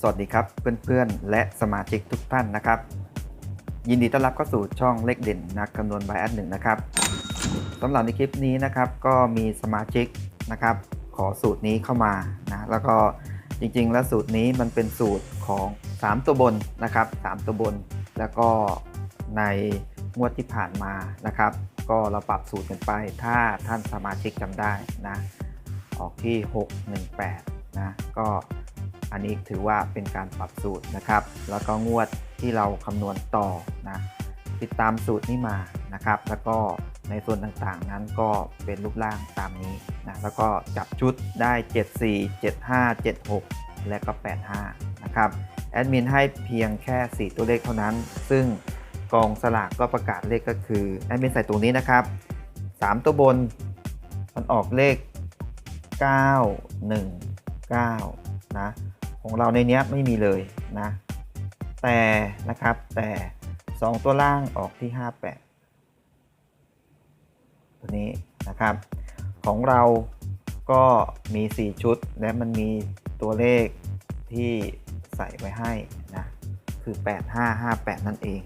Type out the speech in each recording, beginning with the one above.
สวัสดีครับเพื่อนๆ และสมาชิกทุกท่านนะครับ ยินดีต้อนรับเข้าสู่ช่องเลขเด่นนักคำนวณบายแอดหนึ่งนะครับสำหรับในคลิปนี้นะครับก็มีสมาชิกนะครับ ขอสูตรนี้เข้ามานะแล้วก็จริงๆ แล้วสูตรนี้มันเป็นสูตรของ 3 ตัวบนนะครับ 3 ตัวบน แล้วก็ในงวดที่ผ่านมานะครับ ก็เราปรับสูตรกันไป ถ้าท่านสมาชิกจำได้นะออกที่ 618นะก็ อันนี้ถือว่าเป็นการปรับสูตรนะครับ แล้วก็งวดที่เราคำนวณต่อนะติดตามสูตรนี้มานะครับ แล้วก็ในส่วนต่างๆนั้นก็เป็นรูปร่างตามนี้นะแล้วก็จับชุดได้ 74 75 76 และก็ 85 นะครับแอดมินให้เพียงแค่ 4 ตัวเลขเท่านั้น ซึ่งกองสลากก็ประกาศเลขก็คือแอดมินใส่ตรงนี้นะครับ 3 ตัวบนมันออกเลข 9 1 9 นะ ของเราในเนี้ยไม่มีเลยนะ แต่นะครับแต่ 2 ตัวล่างออกที่ 58 ตัวนี้นะครับ ของเราก็มี 4 ชุด และมันมีตัวเลขที่ใส่ไว้ให้นะคือ 8558 นั่นเอง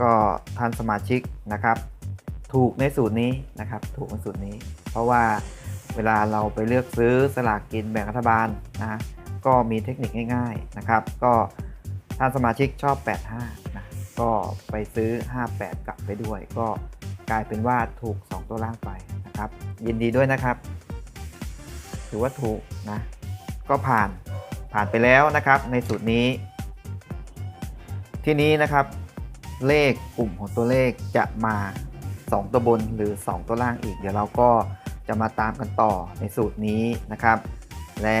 ก็ท่านสมาชิกนะครับ ถูกในสูตรนี้นะครับ ถูกในสูตรนี้ เพราะว่าเวลาเราไปเลือกซื้อสลากกินแบ่งรัฐบาลนะ ก็มีเทคนิคง่ายๆนะครับ ก็ท่านสมาชิกชอบ 85 นะ ก็ไปซื้อ 58 กลับไปด้วย ก็กลายเป็นว่าถูก 2 ตัวล่างไปนะครับ ยินดีด้วยนะครับ ถือว่าถูกนะ ก็ผ่านผ่านไปแล้วนะครับ ในสูตรนี้ ที่นี้นะครับ เลขกลุ่มของตัวเลขจะมา 2 ตัวบนหรือ 2 ตัวล่างอีก เดี๋ยวเราก็จะมาตามกันต่อในสูตรนี้นะครับ และ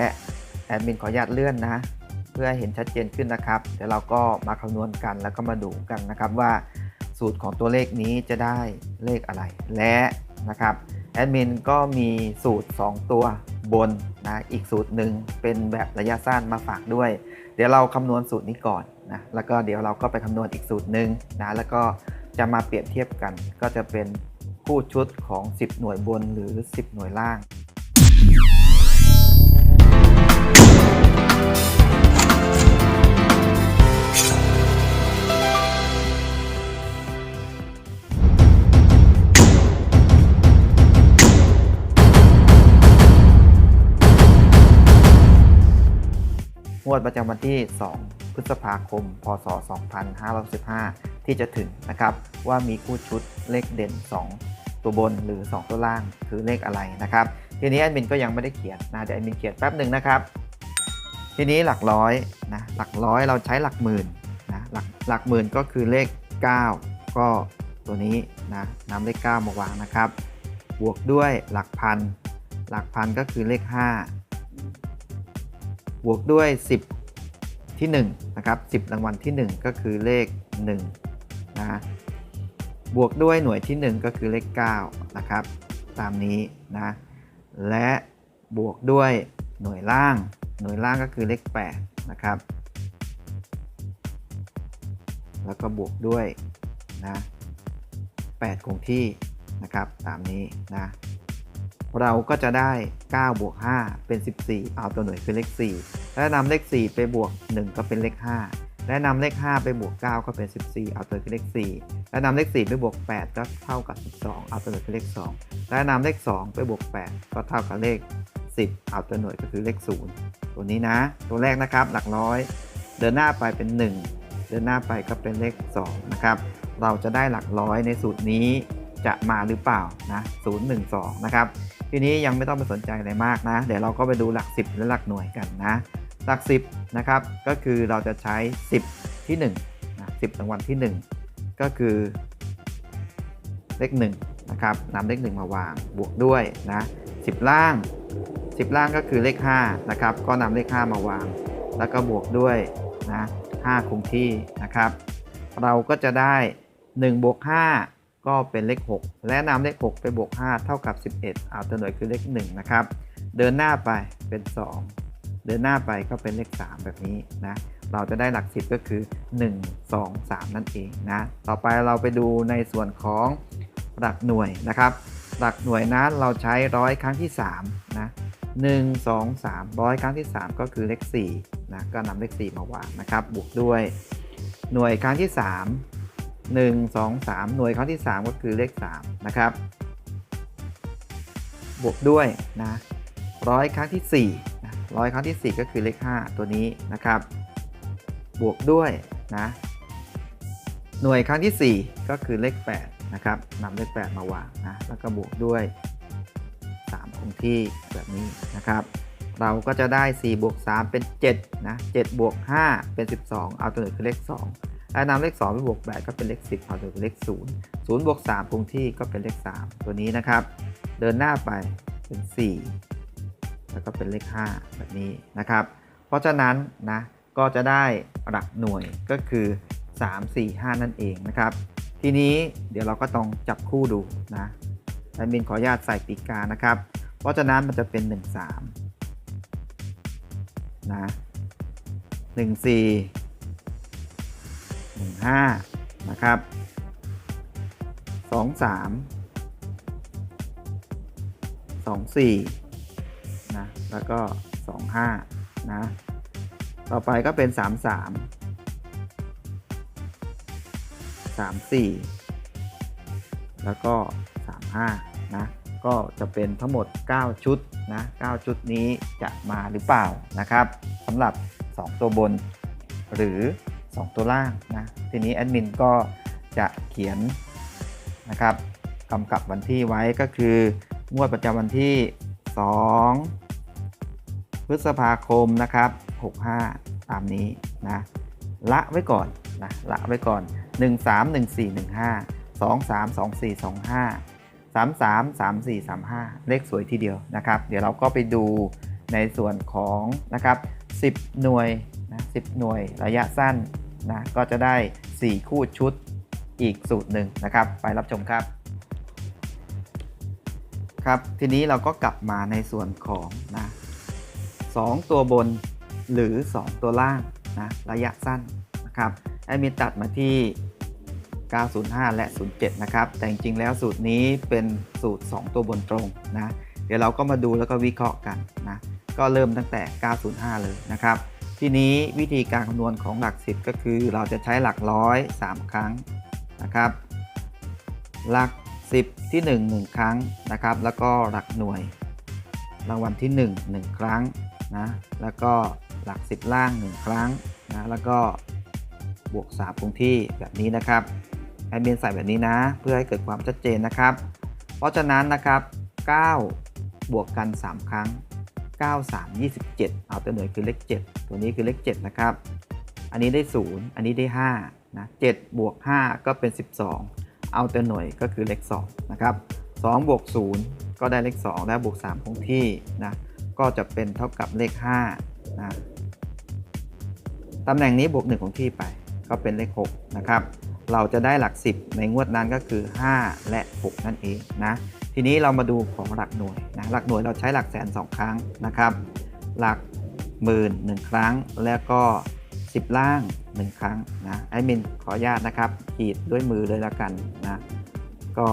แอดมินขออนุญาตเลื่อนนะ เพื่อเห็นชัดเจนขึ้นนะครับเดี๋ยวเราก็มาคำนวณกันแล้วก็มาดูกันนะครับว่าสูตรของตัวเลขนี้จะได้เลขอะไร และนะครับแอดมินก็มีสูตร 2 ตัวบนนะอีกสูตรหนึ่งเป็นแบบระยะสั้นมาฝากด้วย เดี๋ยวเราคำนวณสูตรนี้ก่อนนะแล้วก็เดี๋ยวเราก็ไปคำนวณอีกสูตรหนึ่งนะแล้วก็จะมาเปรียบเทียบกัน ก็จะเป็นคู่ชุดของ 10 หน่วยบนหรือ 10 หน่วยล่าง วดประจำวันที่ 2 พฤษภาคม พศ 2515 ที่จะถึงนะครับ ว่ามีคู่ชุดเลขเด่น 2 ตัวบนหรือ 2 ตัวล่างคือเลขอะไรนะครับ ทีนี้แอดมินก็ยังไม่ได้เขียนนะเดี๋ยวแอดมินเขียนแป๊บหนึ่งนะครับ ทีนี้หลักร้อยนะหลักร้อยเราใช้หลักหมื่นนะหลักหลักหมื่นก็คือเลข 9 ก็ตัวนี้นะนำเลข 9 มาวางนะครับ บวกด้วยหลักพันหลักพันก็คือเลข 5 บวกด้วย 10 ที่1นะครับ10 รางวัลที่ 1 ก็คือเลข1นะบวกด้วยหน่วยที่ 1 ก็คือเลข9นะครับตามนี้นะและบวกด้วยหน่วยล่าง หน่วยล่างก็คือเลข8นะครับแล้วก็บวกด้วยนะ8คงที่นะครับตามนี้นะ เราก็จะได้ 9 บวก 5 เป็น 14 เอาตัวหน่วยคือเลข 4 และนำเลข 4 ไปบวก 1 ก็เป็นเลข 5 และนำเลข 5 ไปบวก 9 ก็เป็น 14 เอาตัวคือเลข 4 และนำเลข 4 ไปบวก 8 ก็เท่ากับ 12 เอาตัวหน่วยคือเลข 2 และนำเลข 2 ไปบวก 8 ก็เท่ากับเลข 10 เอาตัวหน่วยก็คือเลข 0 ตัวนี้นะ ตัวแรกนะครับ หลักร้อย เดินหน้าไปเป็น 1 เดินหน้าไปก็เป็นเลข 2 นะครับ เราจะได้หลักร้อยในสูตรนี้จะมาหรือเปล่านะ012 นะครับ ทีนี้ยังไม่ต้องไปสนใจอะไรมากนะ เดี๋ยวเราก็ไปดูหลัก 10 และหลักหน่วยกันนะ หลัก 10 นะครับ ก็คือเราจะใช้ 10 ที่1นะ10รางวัลที่ 1 ก็คือเลข1นะครับนำเลข 1 มาวางบวกด้วยนะ10 ล่าง 10 ล่างก็คือเลข5นะครับ ก็นำเลข 5 มาวาง แล้วก็บวกด้วยนะ5คงที่นะครับ เราก็จะได้1บวก5 ก็เป็นเลข 6 และนำเลข 6 ไปบวก 5 เท่ากับ 11 เอาตัวหน่วยคือเลข 1 นะครับ เดินหน้าไปเป็น 2 เดินหน้าไปก็เป็นเลข 3 แบบนี้นะ เราจะได้หลัก 10 ก็คือ 1 2 3 นั่นเองนะ ต่อไปเราไปดูในส่วนของหลักหน่วยนะครับ หลักหน่วยนั้นเราใช้ร้อยครั้งที่3นะ1 2 3ร้อยครั้งที่ 3 ก็คือเลข4นะ ก็นำเลข 4 มาวางนะครับ บวกด้วย หน่วยครั้งที่ 3 1 2 3 หน่วยครั้งที่ 3 ก็คือเลข 3 นะครับ บวกด้วยนะร้อยครั้งที่4นะร้อยครั้งที่ 4 ก็คือเลข 5 ตัวนี้นะครับ บวกด้วยนะหน่วยครั้งที่ 4 ก็คือเลข 8 นะครับนำเลข 8 มาวางนะแล้วก็บวกด้วย3คงที่แบบนี้นะครับ เราก็จะได้ 4 บวก 3 เป็น 7 นะ 7 บวก 5 เป็น 12 เอาตัวหนึ่งคือเลข 2 แล้วนำเลข2ไปบวก8ก็เป็นเลข 10เอาตัวหนึ่งคือเลข0 0บวก3คงที่ก็เป็นเลข 3 ตัวนี้นะครับ เดินหน้าไปเป็น 4 แล้วก็เป็นเลข 5 แบบนี้นะครับ เพราะฉะนั้นนะก็จะได้หลักหน่วยก็คือ 3 4 5 นั่นเองนะครับ ทีนี้เดี๋ยวเราก็ต้องจับคู่ดูนะแอดมินขออนุญาตใส่ปีกกานะครับ เพราะฉะนั้นมันจะเป็น 1 3นะ1 4 1 5นะครับ2 3 2 4นะแล้วก็ 2 5นะต่อไปก็เป็น 3 3 3 4 แล้วก็ 3 5นะก็จะเป็นทั้งหมด 9 ชุดนะ9ชุดนี้จะมาหรือเปล่านะครับสำหรับ 2 ตัวบนหรือ 2 ตัวล่างนะทีนี้แอดมินก็จะเขียนนะครับกำกับวันที่ไว้ก็คืองวดประจำวันที่ 2 พฤษภาคมนะครับ65 ตามนี้นะละไว้ก่อนนะละไว้ก่อน 1 3 1 4 1 5 2 3 2 4 2 5 3 3 3 4 3 5 เลขสวยทีเดียวนะครับ เดี๋ยวเราก็ไปดูในส่วนของนะครับ 10 หน่วย 10 หน่วยระยะสั้นนะก็จะได้ 4 คู่ชุดอีกสูตรหนึ่งนะครับ ไปรับชมครับ ครับ ทีนี้เราก็กลับมาในส่วนของนะ2ตัวบนหรือ 2 ตัวล่างนะระยะสั้นนะครับแอดมินตัดมาที่ 905 และ 07 นะครับ แต่จริงๆแล้วสูตรนี้เป็นสูตร 2 ตัวบนตรงนะเดี๋ยวเราก็มาดูแล้วก็วิเคราะห์กันนะก็เริ่มตั้งแต่ 905 เลยนะครับ ทีนี้วิธีการคำนวณของหลัก 10 ก็คือเราจะใช้หลักร้อย3ครั้งนะครับ หลัก 10 ที่ 1 1 ครั้งนะครับ แล้วก็หลักหน่วย รางวัลที่ 1 1 ครั้งนะแล้วก็หลัก 10 ล่าง 1 ครั้งนะแล้วก็บวก3คงที่แบบนี้นะครับแอดมินใส่แบบนี้นะ เพื่อให้เกิดความชัดเจนนะครับ เพราะฉะนั้นนะครับ 9 บวกกัน 3 ครั้ง 9 3 27 เอาตัวหน่วยคือเลข 7 ตัวนี้คือเลข 7 นะครับ อันนี้ได้ 0 อันนี้ได้ 5 นะ 7 บวก 5 ก็เป็น 12 เอาตัวหน่วยก็คือเลข 2 นะครับ 2 บวก 0 ก็ได้เลข 2 และบวก 3 คงที่นะ ก็จะเป็นเท่ากับเลข 5 นะ ตำแหน่งนี้บวก1ของที่ไป ก็เป็นเลข 6 นะครับ เราจะได้หลัก 10 ในงวดนั้นก็คือ 5 และ 6 นั่นเองนะ ทีนี้เรามาดูของหลักหน่วยนะหลักหน่วยเราใช้หลักแสน2ครั้งนะครับ หลักหมื่น1ครั้ง แล้วก็ 10 ล่าง 1 ครั้งนะไอมินขออนุญาตนะครับขีดด้วยมือเลยละกันนะก็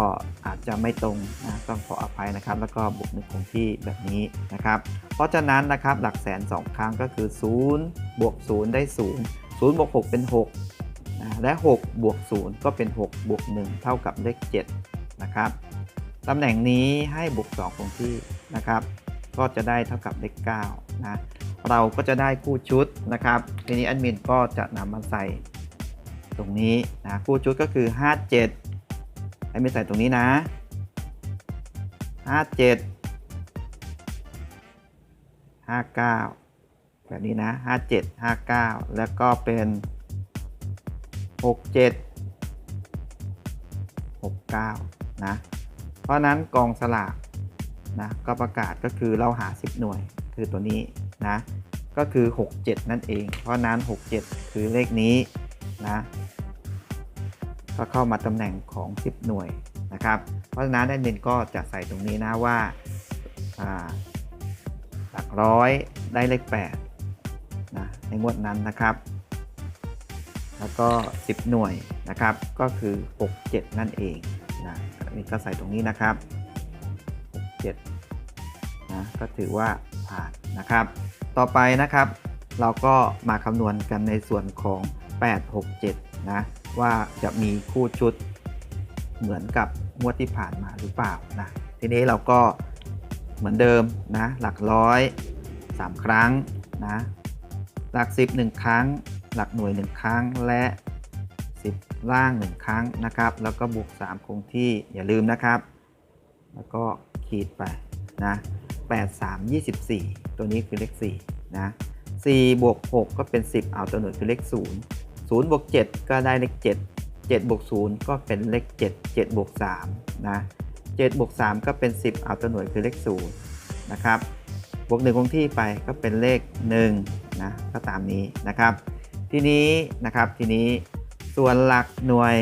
อาจจะไม่ตรงนะต้องขออภัยนะครับ แล้วก็บวกหนึ่งคงที่แบบนี้นะครับ เพราะฉะนั้นนะครับหลักแสน2ครั้งก็คือ 0 บวก 0 ได้ 0 0บวก6เป็น6นะและ6บวก0ก็เป็น 6 บวก 1 เท่ากับเลข7นะครับ ตำแหน่งนี้ให้บวก2คงที่นะครับ ก็จะได้เท่ากับเลข9นะ เราก็จะได้คู่ชุดนะครับ ทีนี้แอดมินก็จะนำมาใส่ตรงนี้นะคู่ชุดก็คือ 57ให้ไม่ใส่ตรงนี้นะ 57 59 แบบนี้นะ 57 59 แล้วก็เป็น 67 69 นะ เพราะนั้นกองสลากนะก็ประกาศก็คือเราหา 10 หน่วยคือตัวนี้นะก็คือ 67 นั่นเอง เพราะนั้น 67 คือเลขนี้นะก็เข้ามาตำแหน่งของ 10 หน่วยนะครับ เพราะฉะนั้นแอดมินก็จะใส่ตรงนี้นะว่าหลักร้อยได้เลข8นะในงวดนั้นนะครับ แล้วก็ 10 หน่วยนะครับก็คือ 67 นั่นเอง นะอันนี้ก็ใส่ตรงนี้นะครับ 67นะก็ถือว่าผ่านนะครับ ต่อไปนะครับ เราก็มาคำนวณกันในส่วนของ 8 6 7 นะ ว่าจะมีคู่ชุดเหมือนกับงวดที่ผ่านมาหรือเปล่านะทีนี้เราก็เหมือนเดิมนะหลักร้อย 3 ครั้งนะหลัก 10 1 ครั้ง หลักหน่วย 1 ครั้งและ ล่าง1ครั้งนะครับ แล้วก็บวก3คงที่อย่าลืมนะครับ แล้วก็ขีดไปนะ8 3 24 ตัวนี้คือเลข4นะ4บวก6ก็เป็น 10 เอาตัวหน่วยคือเลข 0 0บวก7ก็ได้เลข 7 7บวก0ก็เป็นเลข 7 7บวก3นะ7บวก3ก็เป็น 10 เอาตัวหน่วยคือเลข0นะครับบวก1คงที่ไปก็เป็นเลข1นะก็ตามนี้นะครับ ทีนี้นะครับทีนี้ ส่วนหลักหน่วย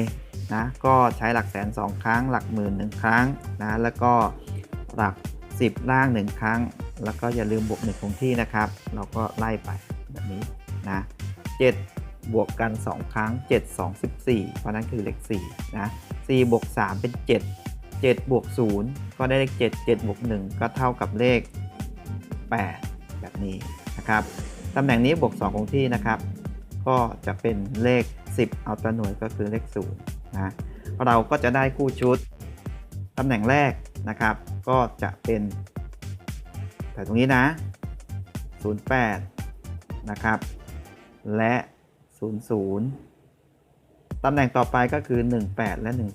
นะก็ใช้หลักแสน 2 ครั้ง หลักหมื่น1ครั้งนะแล้วก็หลัก 10 ล่าง 1 ครั้ง แล้วก็อย่าลืมบวก1คงที่นะครับ เราก็ไล่ไปแบบนี้นะ7บวกกัน 2 ครั้ง 7 2 14 เพราะนั้นคือเลข4นะ4บวก3เป็น 7 7บวก0ก็ได้เลข 7 7บวก1ก็เท่ากับเลข 8 แบบนี้นะครับตำแหน่งนี้บวก2คงที่นะครับ ก็จะเป็นเลข 10 เอาตัวหน่วยก็คือเลข0นะเราก็จะได้คู่ชุดตำแหน่งแรกนะครับ ก็จะเป็นแต่ตรงนี้นะ 08 นะครับ และ 00 ตำแหน่งต่อไปก็คือ 18 และ 10 18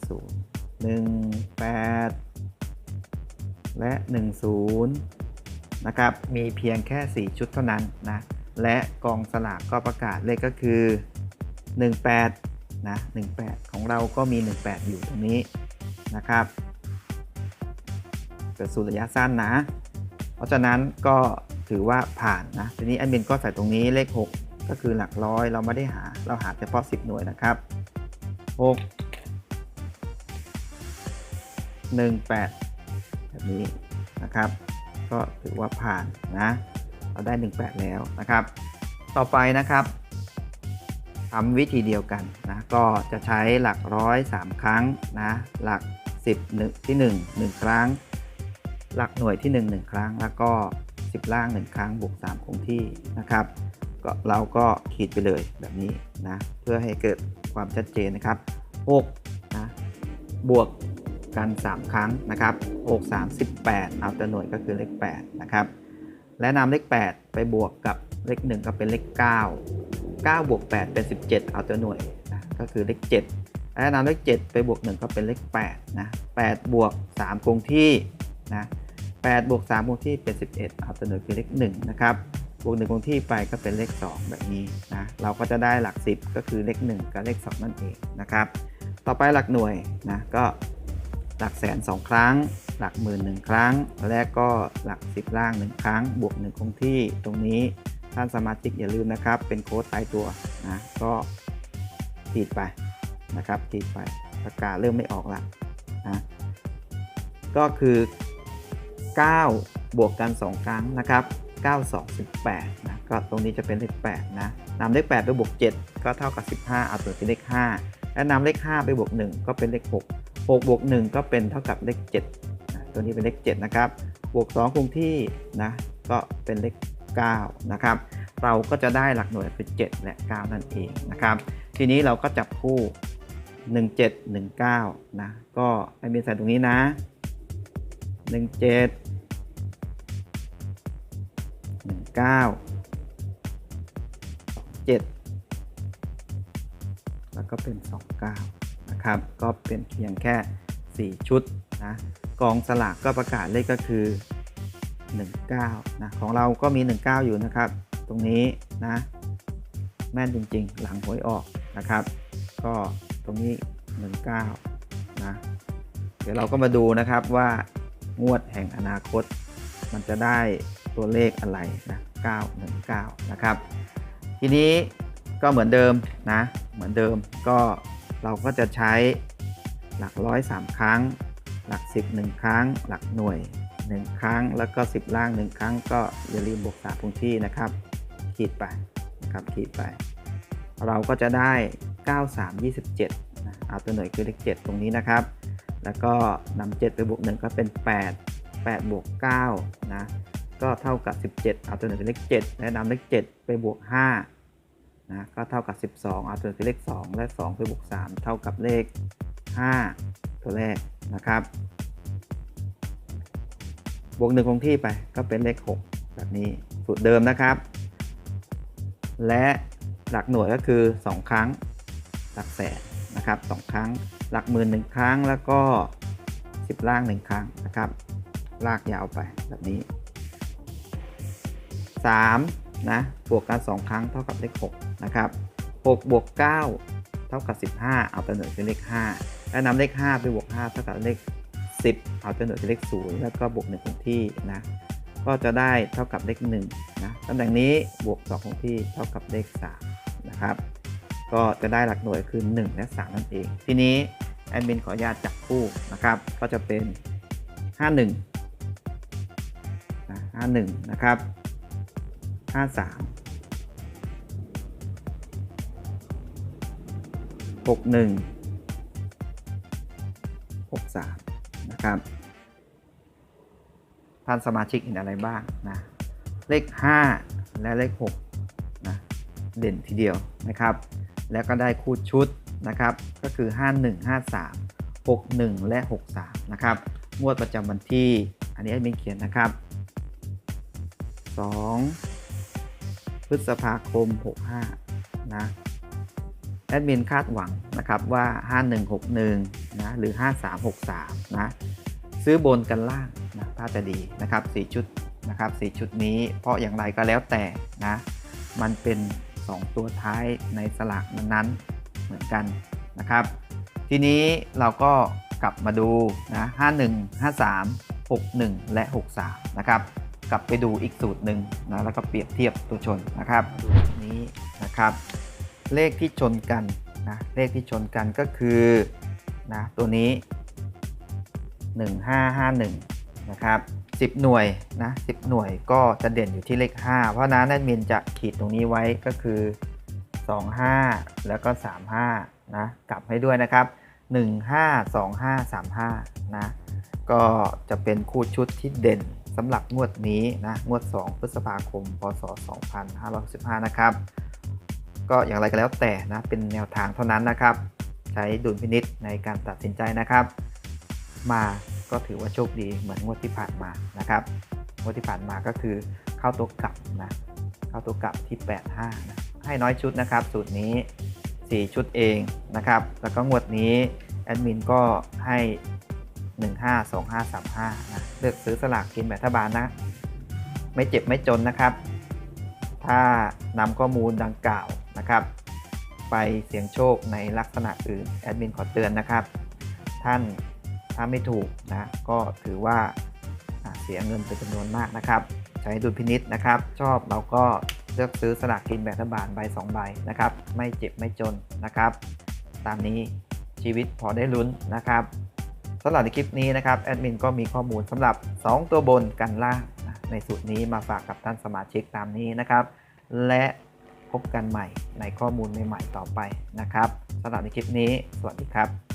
และ 10 นะครับ มีเพียงแค่ 4 ชุดเท่านั้นนะ และกองสลากก็ประกาศเลขก็คือ 18นะ18 ของเราก็มี 18 อยู่ตรงนี้นะครับเกิดสูตรระยะสั้นนะ เพราะฉะนั้นก็ถือว่าผ่านนะทีนี้แอดมินก็ใส่ตรงนี้เลข 6 ก็คือหลักร้อยเราไม่ได้หาเราหาเฉพาะ 10 หน่วยนะครับ 6 1 8 แบบนี้นะครับ ก็ถือว่าผ่านนะ เราได้ 18 แล้วนะครับ ต่อไปนะครับ ทำวิธีเดียวกันนะก็จะใช้หลักร้อย3ครั้งนะหลัก 10หนึ่งที่1 1 ครั้ง หลักหน่วยที่ 1 1 ครั้ง แล้วก็ 10 ล่าง 1 ครั้งบวก3คงที่นะครับก็เราก็ขีดไปเลยแบบนี้นะเพื่อให้เกิดความชัดเจนนะครับ6นะบวกกัน 3 ครั้งนะครับ6 3 18เอาแตัวหน่วยก็คือเลข8นะครับและนำเลข 8 ไปบวกกับเลข 1 ก็เป็นเลข 9 9บวก8เป็น 17 เอาตัวหน่วยนะก็คือเลข7และนำเลข 7 ไปบวก 1 ก็เป็นเลข8นะ8บวก3คงที่นะ8บวก3คงที่เป็น 11 เอาตัวหน่วยคือเลข1นะครับบวก1คงที่ไปก็เป็นเลข 2 แบบนี้นะเราก็จะได้หลัก 10 ก็คือเลข 1 กับเลข 2 นั่นเองนะครับ ต่อไปหลักหน่วยนะก็หลักแสน 2 ครั้ง หลักหมื่น1ครั้ง และก็หลัก 10 ล่าง 1 ครั้ง บวก 1 คงที่ตรงนี้ ท่านสมาชิกอย่าลืมนะครับ เป็นโค้ดตายตัวนะก็ขีดไปนะครับขีดไปปากกาเริ่มไม่ออกละนะก็คือ 9 บวกกัน 2 ครั้งนะครับ 9 2 18นะก็ตรงนี้จะเป็นเลข8นะนำเลข8ไปบวก 7 ก็เท่ากับ 15 เอาตัวเป็นเลข 5 และนำเลข 5 ไปบวก 1 ก็เป็นเลข 6 6บวก1ก็เป็นเท่ากับเลข7นะตัวนี้เป็นเลข7นะครับบวก2คงที่นะก็เป็นเลข 9 นะครับ เราก็จะได้หลักหน่วยคือ 7 และ 9 นั่นเองนะครับ ทีนี้เราก็จับคู่ 17 19 นะ ก็ให้มีใส่ตรงนี้นะ 17 19 7 แล้วก็เป็น 29 นะครับ ก็เป็นเพียงแค่ 4 ชุดนะ กองสลากก็ประกาศเลขก็คือ 19นะของเราก็มี 19 อยู่นะครับ ตรงนี้นะแม่นจริงๆ หลังหวยออกนะครับ ก็ตรงนี้ 19นะเดี๋ยวเราก็มาดูนะครับว่างวดแห่งอนาคต มันจะได้ตัวเลขอะไรนะ919นะครับ ทีนี้ก็เหมือนเดิมนะเหมือนเดิมก็เราก็จะใช้หลักร้อยสามครั้ง หลัก10 1ครั้ง หลักหน่วย 1 ครั้ง แล้วก็ 10 ล่าง 1 ครั้ง ก็อย่าลืมบวกสามคงที่นะครับ ขีดไปนะครับขีดไป เราก็จะได้ 9327นะเอาตัวหน่วยคือเลข7ตรงนี้นะครับ แล้วก็นำ7ไปบวก1ก็เป็น 8 8บวก9นะก็เท่ากับ 17 เอาตัวหนึ่งเป็นเลข7และนำเลข7ไปบวก5นะก็เท่ากับ 12 เอาตัวหนึ่งเป็นเลข 2 และ 2 ไปบวก 3 เท่ากับเลข 5 ตัวแรกนะครับ บวก1คงที่ไปก็เป็นเลข 6 แบบนี้สูตรเดิมนะครับ และหลักหน่วยก็คือ 2 ครั้ง หลักแสนนะครับ2ครั้ง หลักหมื่น1ครั้งแล้วก็ 10 ล่าง 1 ครั้งนะครับ ลากยาวไปแบบนี้ 3 นะ บวกกัน 2 ครั้งเท่ากับเลข 6 นะครับ 6 บวก 9 เท่ากับ 15 เอาตัวหน่วยเป็นเลข 5 และนำเลข 5 ไปบวก 5 เท่ากับเลข 10 เอาตัวหน่วยเป็นเลข0แล้วก็บวก1คงที่นะก็จะได้เท่ากับเลข1นะตำแหน่งนี้บวก2คงที่เท่ากับเลข3นะครับก็จะได้หลักหน่วยคือ 1 และ 3 นั่นเอง ทีนี้แอดมินขออนุญาตจับคู่นะครับ ก็จะเป็น 51นะ51 นะครับ 53 61 63 นะครับ ท่านสมาชิกเห็นอะไรบ้างนะ เลข 5 และเลข6นะเด่นทีเดียวนะครับ แล้วก็ได้คู่ชุดนะครับ ก็คือ 51 53 61 และ 63 นะครับ งวดประจำวันที่ อันนี้แอดมินเขียนนะครับ 2 พฤษภาคม 65 นะ แอดมินคาดหวังนะครับว่า 5161นะหรือ 5363นะซื้อบนกันล่างนะถ้าจะดีนะครับ4ชุดนะครับ4ชุดนี้เพราะอย่างไรก็แล้วแต่นะมันเป็น 2 ตัวท้ายในสลากนั้นๆเหมือนกันนะครับ ทีนี้เราก็กลับมาดูนะ51 53 61 และ 63 นะครับ กลับไปดูอีกสูตรหนึ่งนะแล้วก็เปรียบเทียบตัวชนนะครับดูนี้นะครับ เลขที่ชนกันนะเลขที่ชนกันก็คือนะตัวนี้ 1551 นะครับ 10 หน่วยนะ10 หน่วยก็จะเด่นอยู่ที่เลข 5 เพราะนั้นแอดมินจะขีดตรงนี้ไว้ก็คือ 25 แล้วก็ 35 นะกลับให้ด้วยนะครับ 152535 นะก็จะเป็นคู่ชุดที่เด่นสำหรับงวดนี้นะงวด 2 พฤษภาคม พศ 2565 นะครับ ก็อย่างไรก็แล้วแต่นะเป็นแนวทางเท่านั้นนะครับ ใช้ดุลพินิษในการตัดสินใจนะครับ มาก็ถือว่าโชคดีเหมือนงวดที่ผ่านมานะครับงวดที่ผ่านมาก็คือเข้าตัวกลับนะเข้าตัวกลับที่ 85นะให้น้อยชุดนะครับสูตรนี้ 4 ชุดเองนะครับ แล้วก็งวดนี้แอดมินก็ให้ 152535นะเลือกซื้อสลากกินแบบรัฐบาลนะ ไม่เจ็บไม่จนนะครับ ถ้านำข้อมูลดังกล่าว นะครับ ไปเสี่ยงโชคในลักษณะอื่นแอดมินขอเตือนนะครับ ท่านถ้าไม่ถูกนะก็ถือว่าเสียเงินเป็นจำนวนมากนะครับ ใช้ดุลพินิษนะครับ ชอบเราก็เลือกซื้อสลากกินแบ่งรัฐบาลใบ2ใบนะครับ ไม่เจ็บไม่จนนะครับ ตามนี้ชีวิตพอได้ลุ้นนะครับสำหรับในคลิปนี้นะครับแอดมินก็มีข้อมูลสำหรับ 2 ตัวบนกันล่างในสูตรนี้มาฝากกับท่านสมาชิกตามนี้นะครับ และ พบกันใหม่ในข้อมูลใหม่ๆต่อไปนะครับสำหรับในคลิปนี้ สวัสดีครับ